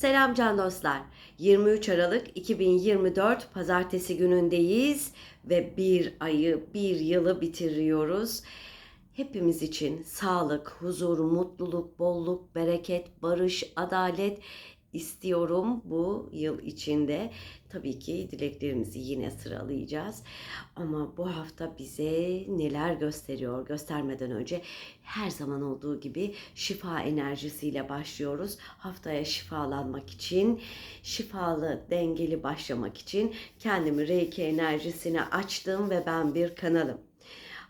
Selam can dostlar. 23 Aralık 2024 Pazartesi günündeyiz ve bir ayı, bir yılı bitiriyoruz. Hepimiz için sağlık, huzur, mutluluk, bolluk, bereket, barış, adalet istiyorum bu yıl içinde. Tabii ki dileklerimizi yine sıralayacağız. Ama bu hafta bize neler gösteriyor göstermeden önce her zaman olduğu gibi şifa enerjisiyle başlıyoruz. Haftaya şifalanmak için, şifalı, dengeli başlamak için kendimi Reiki enerjisine açtım ve ben bir kanalım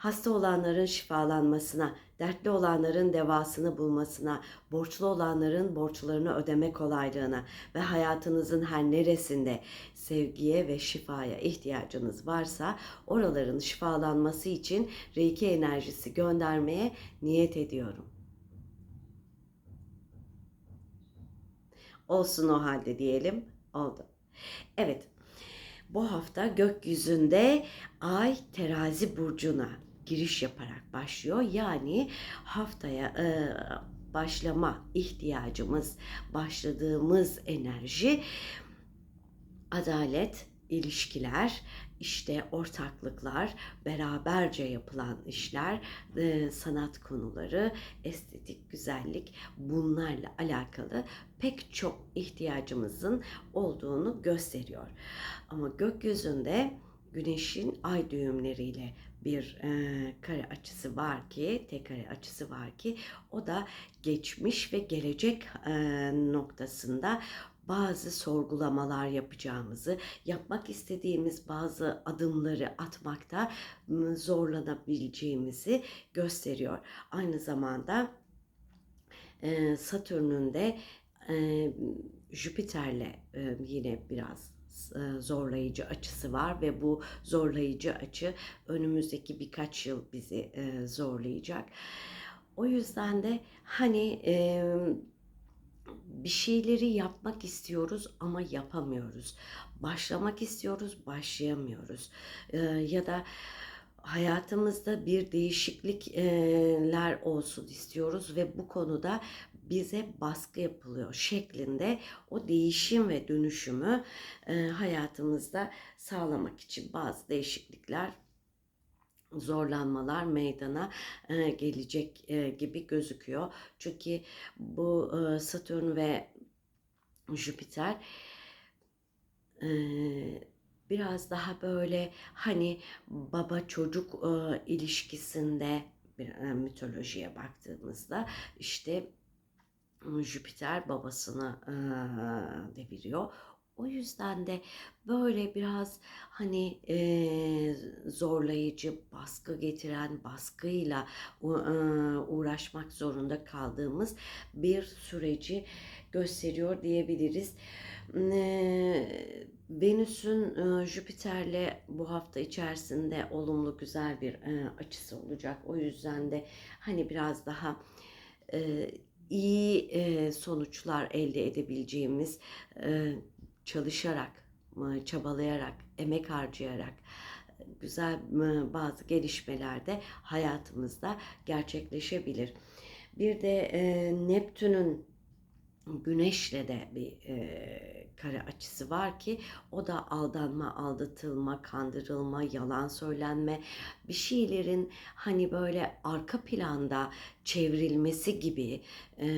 hasta olanların şifalanmasına, dertli olanların devasını bulmasına, borçlu olanların borçlarını ödeme kolaylığına ve hayatınızın her neresinde sevgiye ve şifaya ihtiyacınız varsa oraların şifalanması için Reiki enerjisi göndermeye niyet ediyorum. Olsun o halde diyelim. Oldu. Evet. Bu hafta gökyüzünde Ay terazi burcuna giriş yaparak başlıyor. Yani haftaya e, başlama ihtiyacımız, başladığımız enerji adalet, ilişkiler, işte ortaklıklar, beraberce yapılan işler, e, sanat konuları, estetik, güzellik bunlarla alakalı pek çok ihtiyacımızın olduğunu gösteriyor. Ama gökyüzünde Güneşin ay düğümleriyle bir e, kare açısı var ki, tek kare açısı var ki o da geçmiş ve gelecek e, noktasında bazı sorgulamalar yapacağımızı, yapmak istediğimiz bazı adımları atmakta zorlanabileceğimizi gösteriyor. Aynı zamanda e, Satürn'ün de e, Jüpiter'le e, yine biraz zorlayıcı açısı var ve bu zorlayıcı açı önümüzdeki birkaç yıl bizi e, zorlayacak. O yüzden de hani e, bir şeyleri yapmak istiyoruz ama yapamıyoruz. Başlamak istiyoruz, başlayamıyoruz. Ya da hayatımızda bir değişiklikler olsun istiyoruz ve bu konuda bize baskı yapılıyor şeklinde o değişim ve dönüşümü hayatımızda sağlamak için bazı değişiklikler zorlanmalar meydana gelecek gibi gözüküyor. Çünkü bu Satürn ve Jüpiter biraz daha böyle hani baba çocuk e, ilişkisinde bir e, mitolojiye baktığımızda işte Jüpiter babasını e, deviriyor. O yüzden de böyle biraz hani e, zorlayıcı, baskı getiren, baskıyla e, uğraşmak zorunda kaldığımız bir süreci gösteriyor diyebiliriz. E, Venüs'ün e, Jüpiter'le bu hafta içerisinde olumlu güzel bir e, açısı olacak. O yüzden de hani biraz daha e, iyi e, sonuçlar elde edebileceğimiz e, çalışarak, e, çabalayarak, emek harcayarak güzel e, bazı gelişmeler de hayatımızda gerçekleşebilir. Bir de e, Neptün'ün Güneş'le de bir e, kare açısı var ki o da aldanma, aldatılma, kandırılma, yalan söylenme, bir şeylerin hani böyle arka planda çevrilmesi gibi e,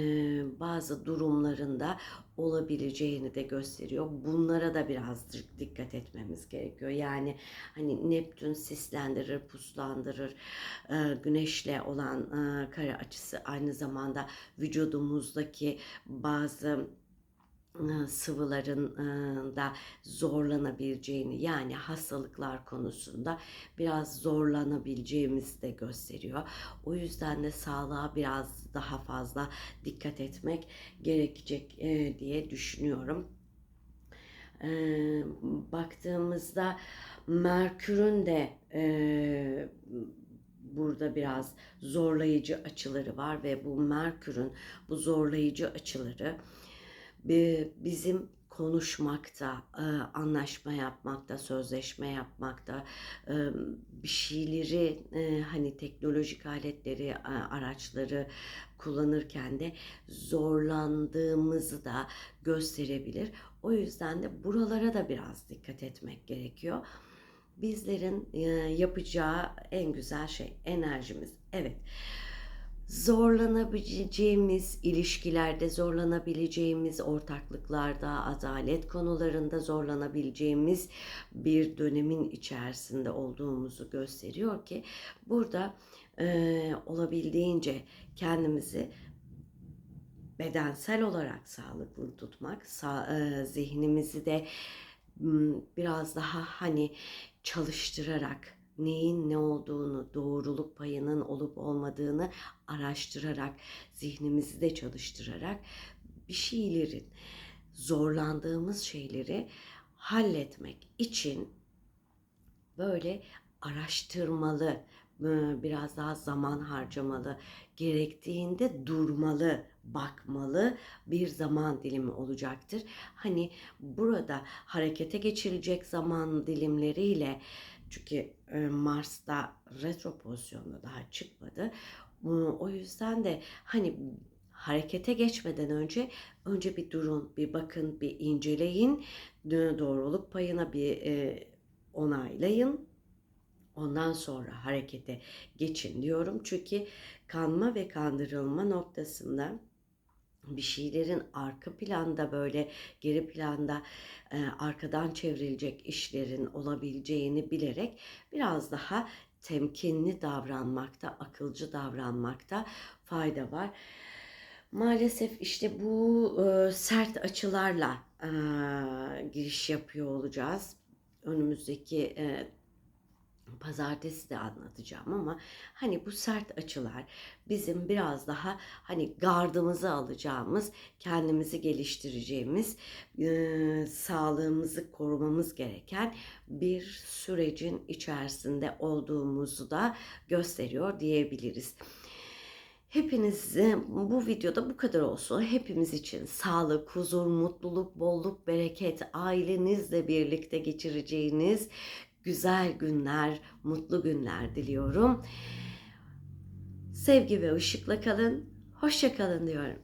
bazı durumlarında olabileceğini de gösteriyor. Bunlara da biraz dikkat etmemiz gerekiyor. Yani hani Neptün sislendirir, puslandırır. E, güneşle olan e, kare açısı aynı zamanda vücudumuzdaki bazı sıvıların da zorlanabileceğini yani hastalıklar konusunda biraz zorlanabileceğimizi de gösteriyor. O yüzden de sağlığa biraz daha fazla dikkat etmek gerekecek diye düşünüyorum. Baktığımızda Merkür'ün de burada biraz zorlayıcı açıları var ve bu Merkür'ün bu zorlayıcı açıları bizim konuşmakta, anlaşma yapmakta, sözleşme yapmakta, bir şeyleri hani teknolojik aletleri, araçları kullanırken de zorlandığımızı da gösterebilir. O yüzden de buralara da biraz dikkat etmek gerekiyor. Bizlerin yapacağı en güzel şey enerjimiz. Evet zorlanabileceğimiz ilişkilerde, zorlanabileceğimiz ortaklıklarda, adalet konularında zorlanabileceğimiz bir dönemin içerisinde olduğumuzu gösteriyor ki burada e, olabildiğince kendimizi bedensel olarak sağlıklı tutmak, sa- e, zihnimizi de biraz daha hani çalıştırarak neyin ne olduğunu, doğruluk payının olup olmadığını araştırarak, zihnimizi de çalıştırarak bir şeylerin, zorlandığımız şeyleri halletmek için böyle araştırmalı, e, biraz daha zaman harcamalı, gerektiğinde durmalı, bakmalı bir zaman dilimi olacaktır. Hani burada harekete geçilecek zaman dilimleriyle çünkü e, Mars'ta retro pozisyonda daha çıkmadı. O yüzden de hani harekete geçmeden önce önce bir durun, bir bakın, bir inceleyin. Doğruluk payına bir e, onaylayın. Ondan sonra harekete geçin diyorum. Çünkü kanma ve kandırılma noktasında bir şeylerin arka planda böyle geri planda e, arkadan çevrilecek işlerin olabileceğini bilerek biraz daha temkinli davranmakta, akılcı davranmakta fayda var. Maalesef işte bu e, sert açılarla e, giriş yapıyor olacağız. Önümüzdeki e, pazartesi de anlatacağım ama hani bu sert açılar bizim biraz daha hani gardımızı alacağımız, kendimizi geliştireceğimiz, e, sağlığımızı korumamız gereken bir sürecin içerisinde olduğumuzu da gösteriyor diyebiliriz. Hepiniz e, bu videoda bu kadar olsun. Hepimiz için sağlık, huzur, mutluluk, bolluk, bereket, ailenizle birlikte geçireceğiniz güzel günler, mutlu günler diliyorum. Sevgi ve ışıkla kalın. Hoşça kalın diyorum.